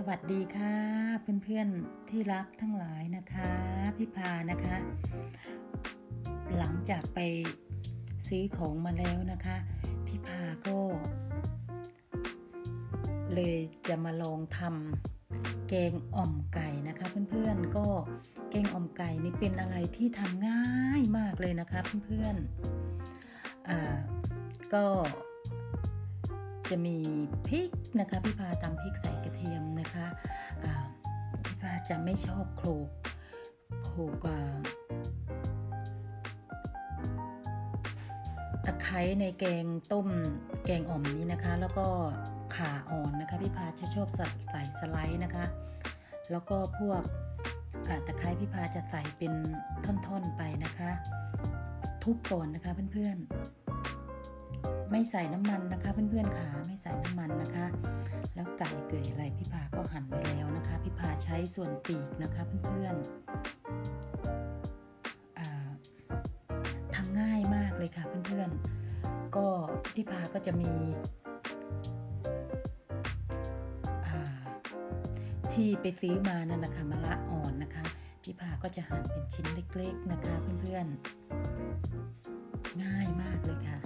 สวัสดีค่ะเพื่อนๆที่รักทั้งหลายนะคะพี่พานะคะ หลังจากไปซื้อของมาแล้วนะคะพี่พาก็ เลยจะมาลองทำแกงอ่อมไก่นะคะ เพื่อนๆก็แกงอ่อมไก่นี่เป็นอะไรที่ทำง่ายมากเลยนะคะเพื่อนๆอ่าก็ จะมีพริกนะคะ พี่พาตำพริกใส่กระเทียมนะคะพี่พาจะไม่ชอบโขลกโขลกตะไคร้ในแกงต้มแกงอ่อมนี้นะคะ แล้วก็ข่าอ่อนนะคะพี่พาจะชอบใส่สไลด์นะคะ แล้วก็พวกตะไคร้พี่พาจะใส่เป็นท่อนๆไปนะคะ ทุบก่อนนะคะเพื่อนๆ ไม่ใส่น้ำมันนะคะ เพื่อนๆขาไม่ใส่น้ำมันนะคะ แล้วไก่เกยอะไรพี่พาก็หั่นไว้แล้วนะคะ พี่พาใช้ส่วนปีกนะคะเพื่อนๆทำง่ายมากเลยค่ะเพื่อนๆ ก็พี่พาก็จะมีที่ไปซื้อมานั่นนะคะมะละอ่อนนะคะ พี่พาก็จะหั่นเป็นชิ้นเล็กๆนะคะเพื่อนๆ ง่ายมากเลยค่ะ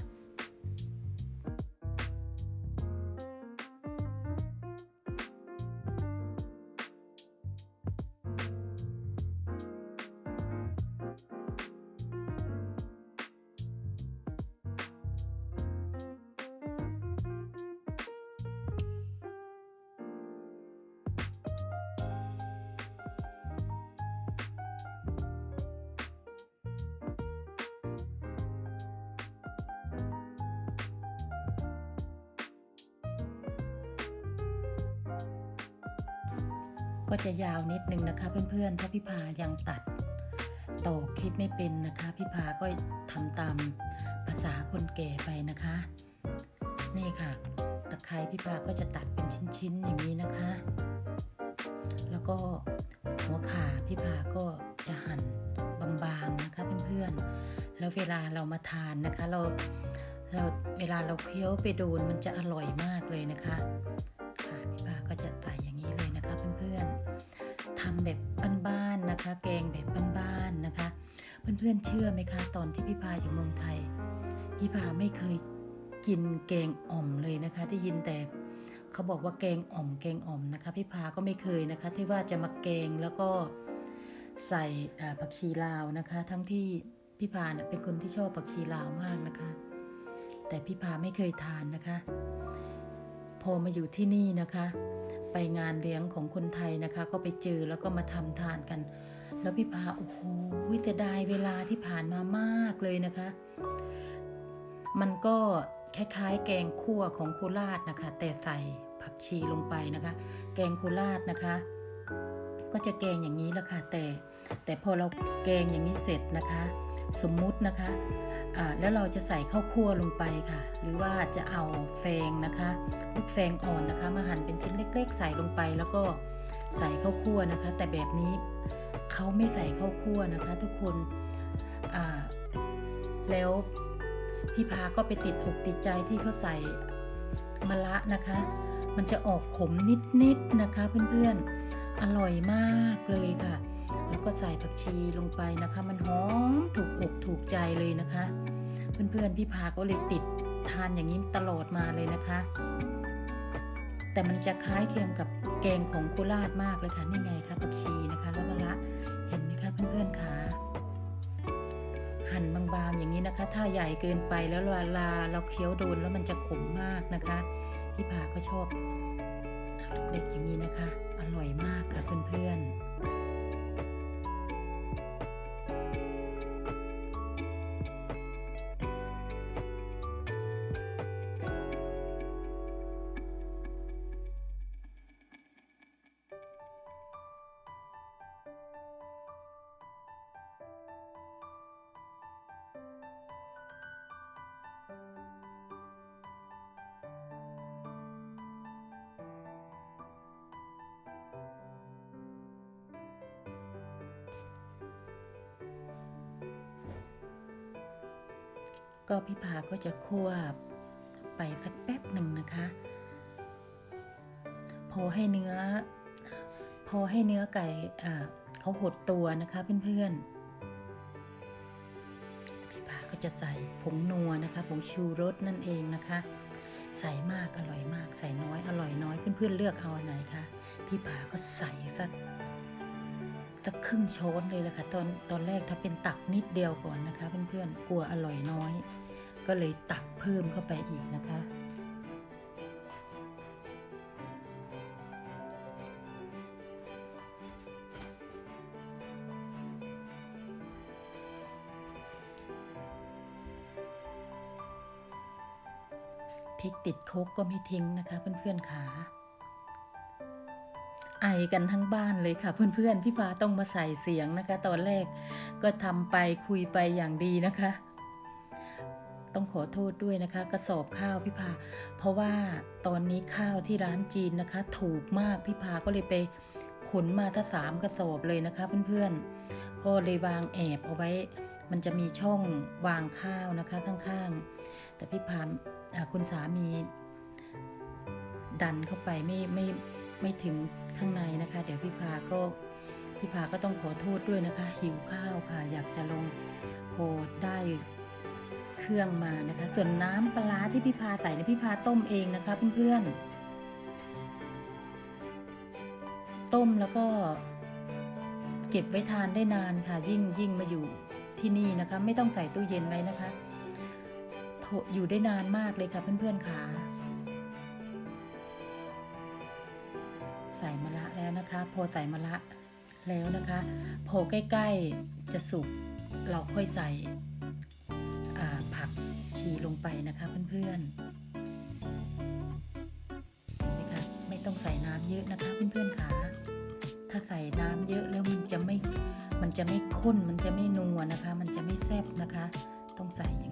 ก็จะยาวนิดนึงนะคะเพื่อนๆ เพราะพี่พายังตัดต่อคลิปไม่เป็นนะคะ พี่พาก็ทำตามภาษาคนแก่ไปนะคะ นี่ค่ะ ตะไคร้พี่พาก็จะตัดเป็นชิ้นๆอย่างนี้นะคะ แล้วก็หัวขาพี่พาก็จะหั่นบางๆนะคะเพื่อนๆ แล้วเวลาเรามาทานนะคะ เราเราเวลาเราเคี้ยวไปโดนมันจะอร่อยมากเลยนะคะ ค่ะพี่พาก็จะใส่อย่าง นี้เลยนะคะเพื่อนๆทำแบบบ้านๆนะคะ แกงแบบบ้านๆนะคะ เพื่อนๆเชื่อไหมคะ ตอนที่พี่พาอยู่เมืองไทย พี่พาไม่เคยกินแกงอ่อมเลยนะคะ ได้ยินแต่เขาบอกว่าแกงอ่อมแกงอ่อมนะคะ พี่พาก็ไม่เคยนะคะ ที่ว่าจะมาแกงแล้วก็ใส่ผักชีลาวนะคะ ทั้งที่พี่พาเน่ยเป็นคนที่ชอบผักชีลาวมากนะคะ แต่พี่พาไม่เคยทานนะคะ พอมาอยู่ที่นี่นะคะ ไปงานเลี้ยงของคนไทยนะคะ ก็ไปเจอแล้วก็มาทำทานกัน แล้วพี่พาโอ้โหเสียดายเวลาที่ผ่านมามากเลยนะคะ มันก็คล้ายๆ แกงคั่วของโคราชนะคะ แต่ใส่ผักชีลงไปนะคะ แกงโคราชนะคะ ก็จะแกงอย่างนี้แหละค่ะแต่แต่พอเราแกงอย่างนี้เสร็จนะคะ สมมุตินะคะ แล้วเราจะใส่ข้าวคั่วลงไปค่ะ หรือว่าจะเอาแฟงนะคะลูกแฟงอ่อนนะคะ มาหั่นเป็นชิ้นเล็ก ๆ ใส่ลงไป แล้วก็ใส่ข้าวคั่วนะคะ แต่แบบนี้เขาไม่ใส่ข้าวคั่วนะคะ ทุกคนแล้วพี่พาก็ไปติดอกติดใจที่เขาใส่มะระนะคะ มันจะออกขมนิดๆนะคะเพื่อนๆอร่อยมากเลยค่ะ แล้วก็ใส่ผักชีลงไปนะคะ มันหอมถูกอกถูกใจเลยนะคะ เพื่อนๆพี่พาก็เลยติดทานอย่างนี้ตลอดมาเลยนะคะ แต่มันจะคล้ายเคียงกับแกงของโคราชมากเลยค่ะนี่ไงคะผักชีนะคะแล้วมะระเห็นไหมคะเพื่อนๆคะหั่นบางๆอย่างนี้นะคะ ถ้าใหญ่เกินไปแล้วเวลาเราเคี้ยวโดนแล้วมันจะขมมากนะคะ พี่พาก็ชอบเล็กๆอย่างนี้นะคะ อร่อยมากค่ะเพื่อนๆ ก็พี่พาก็จะคั่วไปสักแป๊บหนึ่งนะคะ พอให้เนื้อ พอให้เนื้อไก่เขาหดตัวนะคะเพื่อนๆพี่พาก็จะใส่ผงนัวนะคะผงชูรสนั่นเองนะคะ ใส่มากอร่อยมาก ใส่น้อยอร่อยน้อยเพื่อนๆเลือกเอาไหนคะพี่ผาก็ใส่สัก สักครึ่งช้อนเลยแหละค่ะตอนตอนแรกถ้าเป็นตักนิดเดียวก่อนนะคะเพื่อนๆกลัวอร่อยน้อย ก็เลยตักเพิ่มเข้าไปอีกนะคะ พริกติดโคกก็ไม่ทิ้งนะคะเพื่อนๆขา ไอกันทั้งบ้านเลยค่ะ เพื่อนๆ พี่พาต้องมาใส่เสียงนะคะ ตอนแรกก็ทำไปคุยไปอย่างดีนะคะ ต้องขอโทษด้วยนะคะ กระสอบข้าวพี่พา เพราะว่าตอนนี้ข้าวที่ร้านจีนนะคะ ถูกมากพี่พาก็เลยไปขนมาถ้าสามกระสอบเลยนะคะเพื่อนๆ ก็เลยวางแอบเอาไว้ มันจะมีช่องวางข้าวนะคะข้างๆ แต่พี่พามอ่าคุณสามีดันเข้าไปไม่ไม่ ไม่ถึงข้างในนะคะ เดี๋ยวพี่พาก็พี่พาก็ต้องขอโทษด้วยนะคะ หิวข้าวค่ะ อยากจะลงโพได้เครื่องมานะคะ ส่วนน้ำปลาที่พี่พาใส่เนี่ยพี่พาต้มเองนะคะเพื่อนๆต้มแล้วก็เก็บไว้ทานได้นานค่ะ ยิ่งยิ่งมาอยู่ที่นี่นะคะ ไม่ต้องใส่ตู้เย็นไว้นะคะ อยู่ได้นานมากเลยค่ะเพื่อนๆค่ะ ใส่มะระแล้วนะคะ พอใส่มะระแล้วนะคะ พอใกล้ๆจะสุกเราค่อยใส่ผักชีลงไปนะคะเพื่อนๆนะคะไม่ต้องใส่น้ำเยอะนะคะเพื่อนๆค่ะถ้าใส่น้ำเยอะแล้วมันจะไม่มันจะไม่ข้นมันจะไม่นัวนะคะ มันจะไม่แซ่บนะคะ ต้องใส่อย่าง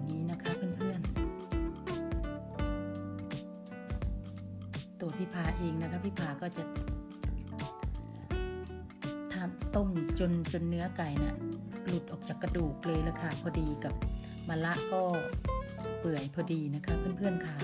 พี่พาเองนะคะพี่พาก็จะทำต้มจนจนเนื้อไก่น่ะหลุดออกจากกระดูกเลยละค่ะพอดีกับมะละก็เปื่อยพอดีนะคะเพื่อนๆค่ะ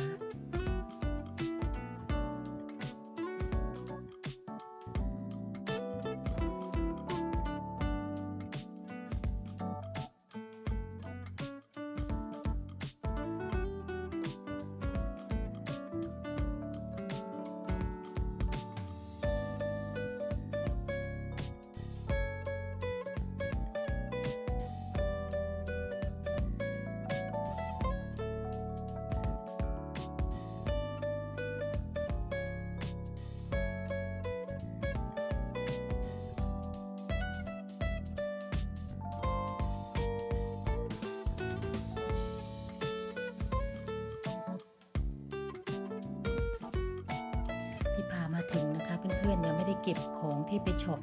เก็บของที่ไปช็อป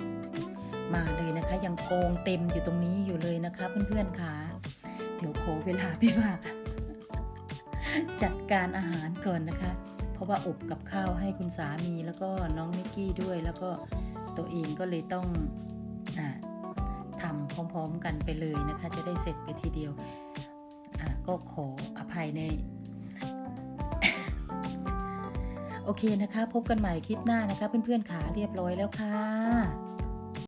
มาเลยนะคะ ยังโกงเต็มอยู่ตรงนี้อยู่เลยนะคะ เพื่อนๆค่ะเดี๋ยวขอเวลาพี่พาจัดการอาหารก่อนนะคะ เพราะว่าอบกับข้าวให้คุณสามีแล้วก็น้องนิกกี้ด้วย แล้วก็ตัวเองก็เลยต้องอทำพร้อมๆกันไปเลยนะคะ จะได้เสร็จไปทีเดียวก็ขออภัยใน โอเคนะคะ พบกันใหม่คลิปหน้านะคะ เพื่อนๆขาเรียบร้อยแล้วค่ะ